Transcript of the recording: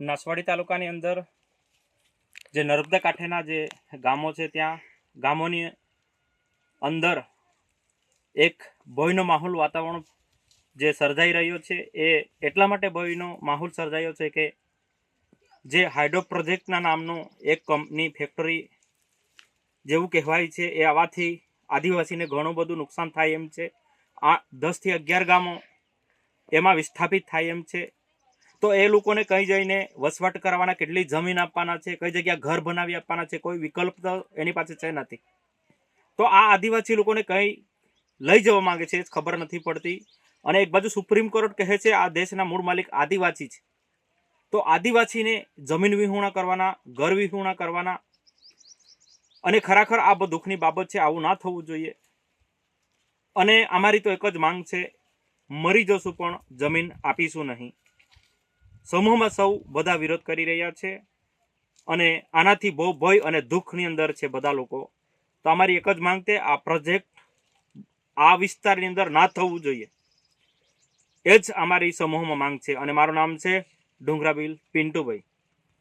નસવાડી તાલુકાની અંદર જે નર્મદા કાંઠેના જે ગામો છે ત્યાં ગામોની અંદર એક ભયનો માહોલ વાતાવરણ જે સર્જાઈ રહ્યો છે એ એટલા માટે ભયનો માહોલ સર્જાયો છે કે જે હાઇડ્રો પ્રોજેક્ટના નામનું એક કંપની ફેક્ટરી જેવું કહેવાય છે એ આવવાથી આદિવાસીને ઘણું બધું નુકસાન થાય એમ છે. આ દસથી અગિયાર ગામો એમાં વિસ્થાપિત થાય એમ છે. તો એ લોકોને કઈ જઈને વસવાટ કરવાના, કેટલી જમીન આપવાના છે, કઈ જગ્યા ઘર બનાવી આપવાના છે, કોઈ વિકલ્પ તો એની પાસે છે નથી. તો આ આદિવાસી લોકોને કઈ લઈ જવા માંગે છે ખબર નથી પડતી. અને એક બાજુ સુપ્રીમ કોર્ટ કહે છે, આ દેશના મૂળ માલિક આદિવાસી છે. તો આદિવાસીને જમીન વિહુણા કરવાના, ઘર વિહુણા કરવાના, અને ખરેખર આ દુઃખની બાબત છે, આવું ના થવું જોઈએ. અને અમારી તો એક જ માંગ છે, મરી જશું પણ, જમીન આપીશું નહીં. સમૂહમાં સૌ બધા વિરોધ કરી રહ્યા છે અને આનાથી બહુ ભય અને દુઃખની અંદર છે બધા લોકો. તો અમારી એક જ માંગ છે, આ પ્રોજેક્ટ આ વિસ્તારની અંદર ના થવું જોઈએ. એ જ અમારી સમૂહમાં માંગ છે અને મારું નામ છે ડુંગરાબીલ પિન્ટુભાઈ.